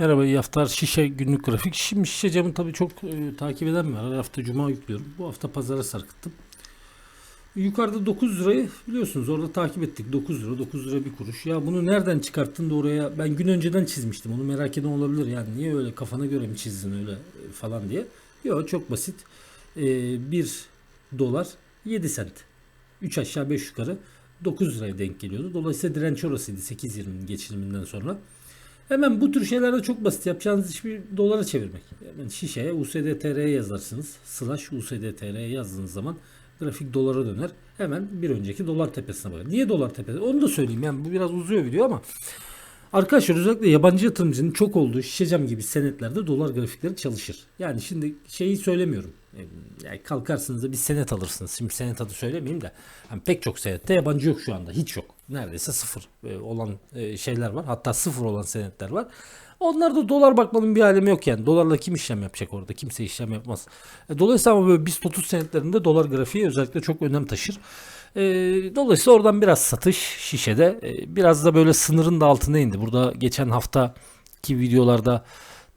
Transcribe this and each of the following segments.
Merhaba iyi haftalar. Şişe günlük grafik. Şimdi şişe camı tabii çok e, takip eden var. Her hafta cuma yüklüyorum. Bu hafta pazara sarkıttım. Yukarıda 9 lirayı biliyorsunuz orada takip ettik. 9 lira 9 lira bir kuruş. Ya bunu nereden çıkarttın da oraya ben gün önceden çizmiştim. Onu merak eden olabilir. Yani niye öyle kafana göre mi çizdin öyle e, falan diye. Yok çok basit. E, 1 dolar 7 sent. 3 aşağı 5 yukarı 9 liraya denk geliyordu. Dolayısıyla direnç orasıydı 8.20'nin geçiliminden sonra. Hemen bu tür şeylerde çok basit. Yapacağınız iş bir dolara çevirmek. Hemen şişeye USDTR'ye yazarsınız. Slash USDTR'ye yazdığınız zaman grafik dolara döner. Hemen bir önceki dolar tepesine bakın. Niye dolar tepesi? Onu da söyleyeyim. Yani bu biraz uzuyor video ama Arkadaşlar özellikle yabancı yatırımcının çok olduğu şişecam gibi senetlerde dolar grafikleri çalışır. Yani şimdi şeyi söylemiyorum. Yani kalkarsınız da bir senet alırsınız. Şimdi senet adı söylemeyeyim de. Yani pek çok senette yabancı yok şu anda. Hiç yok. Neredeyse sıfır e, olan e, şeyler var. Hatta sıfır olan senetler var. Onlarda dolar bakmanın bir alemi yok yani. Dolarla kim işlem yapacak orada? Kimse işlem yapmaz. E, Dolayısıyla ama böyle BIST 30 senetlerinde dolar grafiği özellikle çok önem taşır. Dolayısıyla oradan biraz satış şişede. Biraz da böyle sınırın da altına indi. Burada geçen haftaki videolarda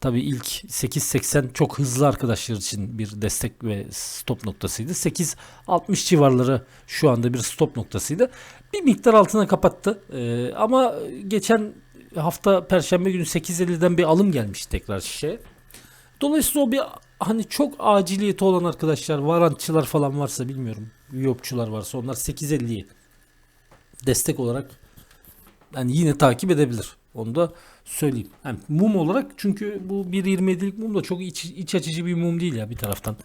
tabii ilk 8.80 çok hızlı arkadaşlar için bir destek ve stop noktasıydı. 8.60 civarları şu anda bir stop noktasıydı. Bir miktar altına kapattı. E, ama geçen hafta Perşembe günü 8.50'den bir alım gelmiş tekrar şişeye. Dolayısıyla o bir hani çok aciliyeti olan arkadaşlar, varantçılar falan varsa bilmiyorum. Yopçular varsa onlar 8.50'yi destek olarak yani yine takip edebilir. Onu da söyleyeyim. Yani mum olarak çünkü bu 1.27'lik mum da çok iç, iç açıcı bir mum değil ya bir taraftan.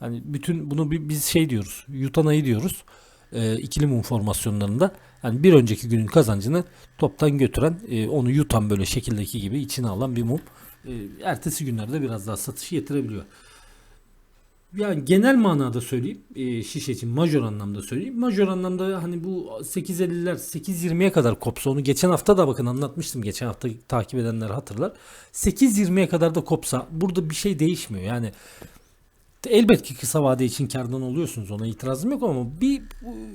Hani bütün bunu biz şey diyoruz. Yutanayı diyoruz. E, ikili mum formasyonlarında. Yani bir önceki günün kazancını toptan götüren, e, onu yutan böyle şekildeki gibi içine alan bir mum. E, ertesi günlerde biraz daha satışı getirebiliyor. Yani genel manada söyleyeyim, e, şiş için majör anlamda söyleyeyim. Majör anlamda hani bu 8.50'ler 8.20'ye kadar kopsa onu geçen hafta da bakın anlatmıştım. Geçen hafta takip edenler hatırlar. 8.20'ye kadar da kopsa burada bir şey değişmiyor. Yani elbet ki kısa vade için kardan oluyorsunuz ona itirazım yok ama bir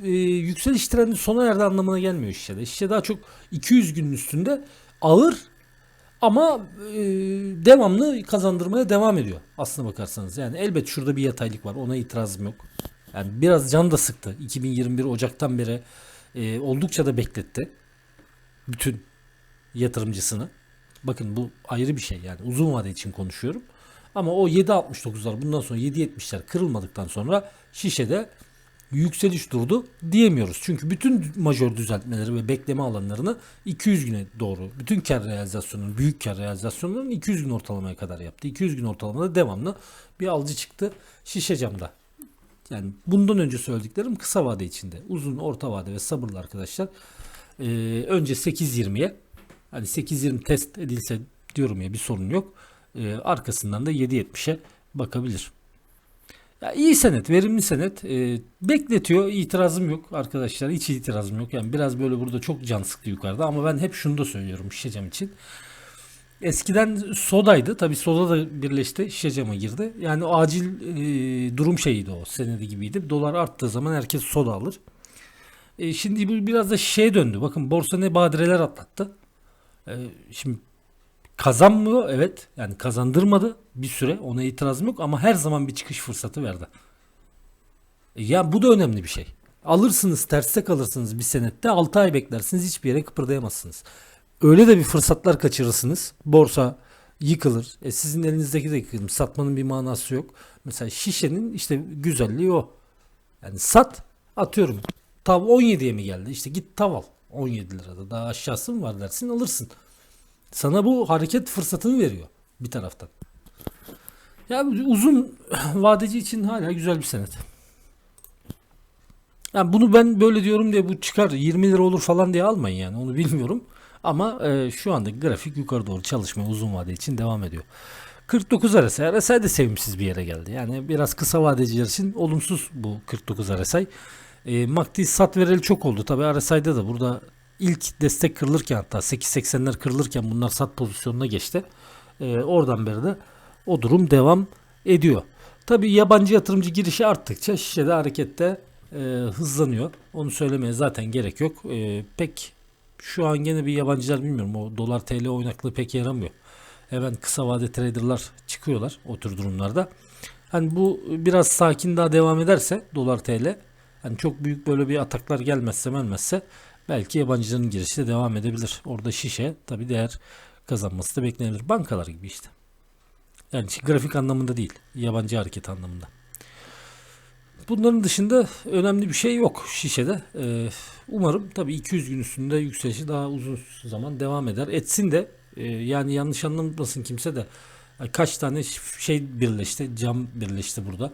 e, yükseliş trendi sona erdi anlamına gelmiyor şişede. Şişe daha çok 200 günün üstünde ağır ama e, devamlı kazandırmaya devam ediyor aslına bakarsanız. Yani elbet şurada bir yataylık var ona itirazım yok. Yani biraz can da sıktı. 2021 Ocak'tan beri e, oldukça da bekletti. Bütün yatırımcısını. Bakın bu ayrı bir şey yani uzun vade için konuşuyorum. Ama o 7.69'lar bundan sonra 7.70'ler kırılmadıktan sonra şişede yükseliş durdu diyemiyoruz. Çünkü bütün majör düzeltmeleri ve bekleme alanlarını 200 güne doğru bütün kar realizasyonunun büyük kar realizasyonlarının 200 gün ortalamaya kadar yaptı. 200 gün ortalamada devamlı bir alıcı çıktı şişe camda. Yani bundan önce söylediklerim kısa vade içinde. Uzun, orta vade ve sabırlı arkadaşlar. Ee, önce 8.20'ye hani 8.20 test edilse diyorum ya bir sorun yok. Ee, arkasından da 7.70'e bakabilir. Ya iyi senet, verimli senet. Ee, bekletiyor, itirazım yok arkadaşlar. Hiç itirazım yok. Yani biraz böyle burada çok can sıktı yukarıda ama ben hep şunu da söylüyorum şişecam için. Eskiden sodaydı. Tabii soda da birleşti. Şişecama girdi. Yani acil e, durum şeyiydi o. Senedi gibiydi. Dolar arttığı zaman herkes soda alır. E, şimdi bu biraz da şeye döndü. Bakın borsa ne badireler atlattı. E, şimdi kazanmıyor evet. Yani kazandırmadı bir süre. Ona itirazım yok ama her zaman bir çıkış fırsatı verdi. E, ya bu da önemli bir şey. Alırsınız terste kalırsınız bir senette 6 ay beklersiniz hiçbir yere kıpırdayamazsınız. Öyle de bir fırsatlar kaçırırsınız. Borsa yıkılır. E sizin elinizdeki de yıkılır. Satmanın bir manası yok. Mesela şişenin işte güzelliği o. Yani sat atıyorum. Tav 17'ye mi geldi? İşte git tav al. 17 lirada. Daha aşağısı mı var dersin alırsın. Sana bu hareket fırsatını veriyor bir taraftan. Ya uzun vadeci için hala güzel bir senet. Yani bunu ben böyle diyorum diye bu çıkar 20 lira olur falan diye almayın yani onu bilmiyorum. Ama e, şu anda grafik yukarı doğru çalışmaya uzun vade için devam ediyor. 49 RSI. RSI de sevimsiz bir yere geldi. Yani biraz kısa vadeciler için olumsuz bu 49 RSI. E, MACD sat vereli çok oldu. Tabi RSI'de de burada ilk destek kırılırken hatta 8.80'ler kırılırken bunlar sat pozisyonuna geçti. E, oradan beri de o durum devam ediyor. Tabi yabancı yatırımcı girişi arttıkça şişede harekette e, hızlanıyor. Onu söylemeye zaten gerek yok. E, pek şu an gene bir yabancılar bilmiyorum o dolar TL oynaklığı pek yaramıyor. hemen kısa vade traderlar çıkıyorlar o tür durumlarda. Hani bu biraz sakin daha devam ederse dolar TL hani çok büyük böyle bir ataklar gelmezse gelmezse belki yabancıların girişi de devam edebilir. Orada şişe tabi değer kazanması da beklenir. Bankalar gibi işte. Yani grafik anlamında değil. Yabancı hareket anlamında. Bunların dışında önemli bir şey yok şişede. Ee, umarım tabii 200 gün üstünde yükselişi daha uzun zaman devam eder. Etsin de e, yani yanlış anlamasın kimse de kaç tane şey birleşti, cam birleşti burada.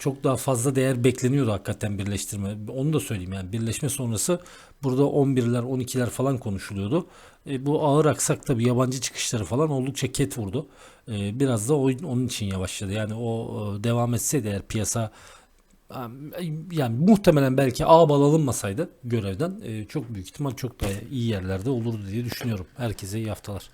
Çok daha fazla değer bekleniyordu hakikaten birleştirme. Onu da söyleyeyim yani birleşme sonrası burada 11'ler 12'ler falan konuşuluyordu. E, bu ağır aksak tabii yabancı çıkışları falan oldukça ket vurdu. E, biraz da oyun onun için yavaşladı. Yani o e, devam etseydi eğer piyasa yani muhtemelen belki Ağbal alınmasaydı görevden e, çok büyük ihtimal çok daha iyi yerlerde olurdu diye düşünüyorum. Herkese iyi haftalar.